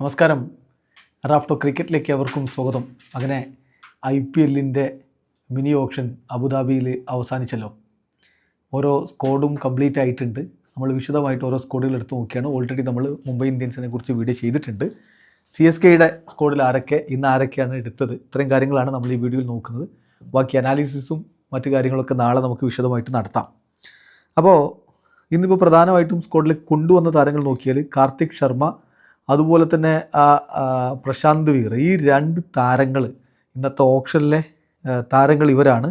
നമസ്കാരം. റാഫ്റ്റോ ക്രിക്കറ്റിലേക്ക് അവർക്കും സ്വാഗതം. അങ്ങനെ ഐ പി എല്ലിന്റെ മിനി ഓപ്ഷൻ അബുദാബിയിൽ അവസാനിച്ചല്ലോ. ഓരോ സ്കോഡും കംപ്ലീറ്റ് ആയിട്ടുണ്ട്. നമ്മൾ വിശദമായിട്ട് ഓരോ സ്കോഡുകൾ എടുത്ത് നോക്കിയാണ്. ഓൾറെഡി നമ്മൾ മുംബൈ ഇന്ത്യൻസിനെ കുറിച്ച് വീഡിയോ ചെയ്തിട്ടുണ്ട്. സി എസ് കെയുടെ സ്കോഡിൽ ആരൊക്കെ ഇന്ന് ആരൊക്കെയാണ് എടുത്തത്? ഇത്രയും കാര്യങ്ങളാണ് നമ്മൾ ഈ വീഡിയോയിൽ നോക്കുന്നത്. ബാക്കി അനാലിസിസും മറ്റു കാര്യങ്ങളൊക്കെ നാളെ നമുക്ക് വിശദമായിട്ട് നടത്താം. അപ്പോൾ ഇന്നിപ്പോൾ പ്രധാനമായിട്ടും സ്കോഡിലേക്ക് കൊണ്ടുവന്ന താരങ്ങൾ നോക്കിയാൽ കാർത്തിക് ശർമ്മ അതുപോലെ തന്നെ പ്രശാന്ത് വീർ ഈ രണ്ട് താരങ്ങൾ ഇന്നത്തെ ഓപ്ഷനിലെ താരങ്ങൾ ഇവരാണ്.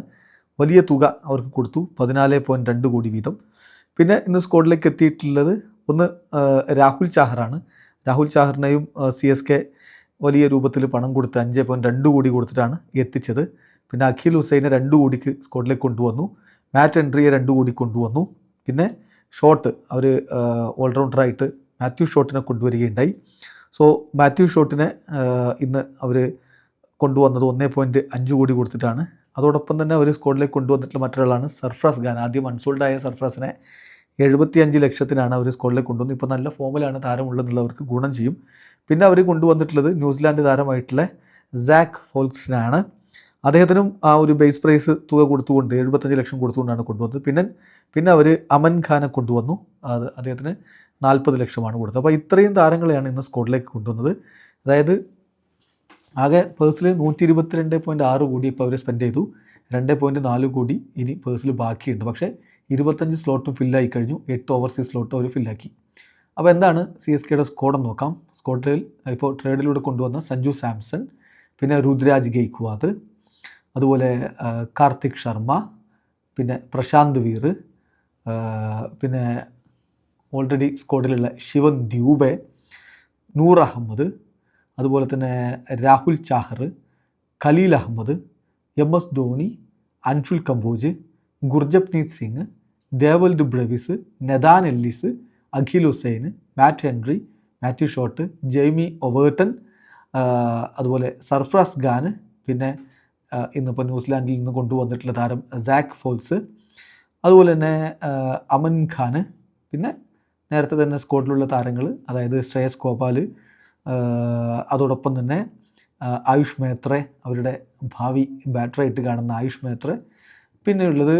വലിയ തുക അവർക്ക് കൊടുത്തു പതിനാല് പോയിന്റ് രണ്ട് കോടി വീതം. പിന്നെ ഇന്ന് സ്കോഡിലേക്ക് എത്തിയിട്ടുള്ളത് ഒന്ന് രാഹുൽ ചാഹറാണ്. രാഹുൽ ചാഹറിനെയും സി എസ് കെ വലിയ രൂപത്തിൽ പണം കൊടുത്ത് അഞ്ച് പോയിന്റ് രണ്ട് കോടി കൊടുത്തിട്ടാണ് എത്തിച്ചത്. പിന്നെ അഖിൽ ഹുസൈനെ രണ്ട് കോടിക്ക് സ്കോഡിലേക്ക് കൊണ്ടുവന്നു. മാറ്റ് എൻട്രിയെ രണ്ട് കോടി കൊണ്ടുവന്നു. പിന്നെ ഷോട്ട് അവർ ഓൾറൗണ്ടറായിട്ട് മാത്യു ഷോട്ടിനെ കൊണ്ടുവരികയുണ്ടായി. സോ മാത്യു ഷോട്ടിനെ ഇന്ന് അവർ കൊണ്ടുവന്നത് ഒന്നേ പോയിന്റ് അഞ്ച് കോടി കൊടുത്തിട്ടാണ്. അതോടൊപ്പം തന്നെ അവർ സ്കോഡിലേക്ക് കൊണ്ടുവന്നിട്ടുള്ള മറ്റൊരാളാണ് സർഫ്രാസ് ഖാൻ. ആദ്യം അൺസോൾഡായ സർഫ്രാസിനെ എഴുപത്തി അഞ്ച് ലക്ഷത്തിനാണ് അവർ സ്കോഡിലേക്ക് കൊണ്ടുവന്നത്. ഇപ്പോൾ നല്ല ഫോമിലാണ് താരമുള്ളതെന്നുള്ളവർക്ക് ഗുണം ചെയ്യും. പിന്നെ അവർ കൊണ്ടുവന്നിട്ടുള്ളത് ന്യൂസിലാൻഡ് താരമായിട്ടുള്ള സാക്ക് ഫോൾക്സിനാണ്. അദ്ദേഹത്തിനും ആ ഒരു ബേസ് പ്രൈസ് തുക കൊടുത്തുകൊണ്ട് എഴുപത്തഞ്ച് ലക്ഷം കൊടുത്തുകൊണ്ടാണ് കൊണ്ടുവന്നത്. പിന്നെ പിന്നെ അവർ അമൻ ഖാനെ കൊണ്ടുവന്നു. അത് അദ്ദേഹത്തിന് നാൽപ്പത് ലക്ഷമാണ് കൊടുത്തത്. അപ്പോൾ ഇത്രയും താരങ്ങളെയാണ് ഇന്ന് സ്കോഡിലേക്ക് കൊണ്ടുവന്നത്. അതായത് ആകെ പേഴ്സിൽ നൂറ്റി ഇരുപത്തിരണ്ട് പോയിന്റ് ആറ് കോടി ഇപ്പോൾ അവർ സ്പെൻഡ് ചെയ്തു. രണ്ട് പോയിന്റ് നാല് കോടി ഇനി പേഴ്സിൽ ബാക്കിയുണ്ട്. പക്ഷേ ഇരുപത്തഞ്ച് സ്ലോട്ടും ഫില്ലായി കഴിഞ്ഞു. എട്ട് ഓവർസീസ് സ്ലോട്ടും അവർ ഫില്ലാക്കി അപ്പോൾ എന്താണ് സി എസ് കെയുടെ സ്കോഡ് നോക്കാം. സ്കോഡിൽ ഇപ്പോൾ ട്രേഡിലൂടെ കൊണ്ടുവന്ന സഞ്ജു സാംസൺ പിന്നെ രുദ്രാജ് ഗെയ്ക്വാദ് അതുപോലെ കാർത്തിക് ശർമ്മ പിന്നെ പ്രശാന്ത് വീർ പിന്നെ ഓൾറെഡി സ്ക്വാഡിലുള്ള ശിവൻ ദ്യൂബെ നൂർ അഹമ്മദ് അതുപോലെ തന്നെ Rahul Chahar Khaleel Ahmed M S Dhoni Anshul Kamboj Gurjapneet Singh Dewald Brevis Nathan Ellis Akeal Hosein Matt Henry Matthew Short Jamie Overton അതുപോലെ സർഫ്രാസ് ഖാൻ പിന്നെ ഇന്നിപ്പോൾ ന്യൂസിലാൻഡിൽ നിന്ന് കൊണ്ടുവന്നിട്ടുള്ള താരം സാക്ക് ഫോൾസ് അതുപോലെ തന്നെ അമൻ ഖാൻ പിന്നെ നേരത്തെ തന്നെ സ്കോട്ടിലുള്ള താരങ്ങൾ അതായത് ശ്രേയസ് ഗോപാൽ അതോടൊപ്പം തന്നെ ആയുഷ് മേത്രെ അവരുടെ ഭാവി ബാറ്ററായിട്ട് കാണുന്ന ആയുഷ് മേത്രെ. പിന്നെയുള്ളത്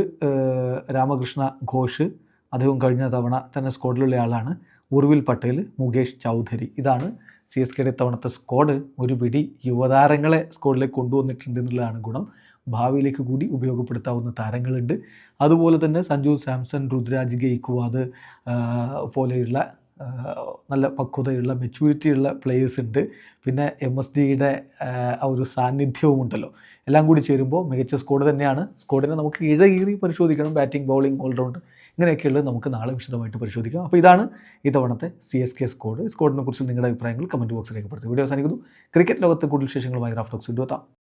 രാമകൃഷ്ണ ഘോഷ് അദ്ദേഹം കഴിഞ്ഞ തവണ തന്നെ സ്കോഡിലുള്ള ആളാണ്. ഉർവിൽ പട്ടേൽ മുകേഷ് ചൗധരി. ഇതാണ് സി എസ് കെയുടെ തവണത്തെ സ്ക്വാഡ് ഒരു പിടി യുവതാരങ്ങളെ സ്ക്വാഡിലേക്ക് കൊണ്ടുവന്നിട്ടുണ്ട് എന്നുള്ളതാണ് ഗുണം. ഭാവിയിലേക്ക് കൂടി ഉപയോഗപ്പെടുത്താവുന്ന താരങ്ങളുണ്ട്. അതുപോലെ തന്നെ സഞ്ജു സാംസൺ രുദ്രാജ് ഗെയ്ക്വാദ് പോലെയുള്ള നല്ല പക്വതയുള്ള മെച്യൂരിറ്റിയുള്ള പ്ലേയേഴ്സ് ഉണ്ട്. പിന്നെ എം എസ് ഡിയുടെ ആ ഒരു സാന്നിധ്യവും ഉണ്ടല്ലോ. എല്ലാം കൂടി ചേരുമ്പോൾ മികച്ച സ്കോഡ് തന്നെയാണ്. സ്കോഡിനെ നമുക്ക് ഇഴകീറി പരിശോധിക്കണം ബാറ്റിംഗ് ബൗളിംഗ് ഓൾറൗണ്ട് ഇങ്ങനെയൊക്കെയുള്ളത് നമുക്ക് നാളെ വിശദമായിട്ട് പരിശോധിക്കാം. അപ്പോൾ ഇതാണ് ഇത്തവണത്തെ സി എസ് കെ സ്കോഡ് സ്കോഡിനെ കുറിച്ച് നിങ്ങളുടെ അഭിപ്രായങ്ങൾ കമന്റ് ബോക്സിൽ രേഖപ്പെടുത്തുക വീഡിയോ അവസാനിക്കുന്നു. ക്രിക്കറ്റ് ലോകത്തെ കൂടുതൽ വിശേഷങ്ങളുമായി റാഫ്റ്റോക്സ് വീഡിയോ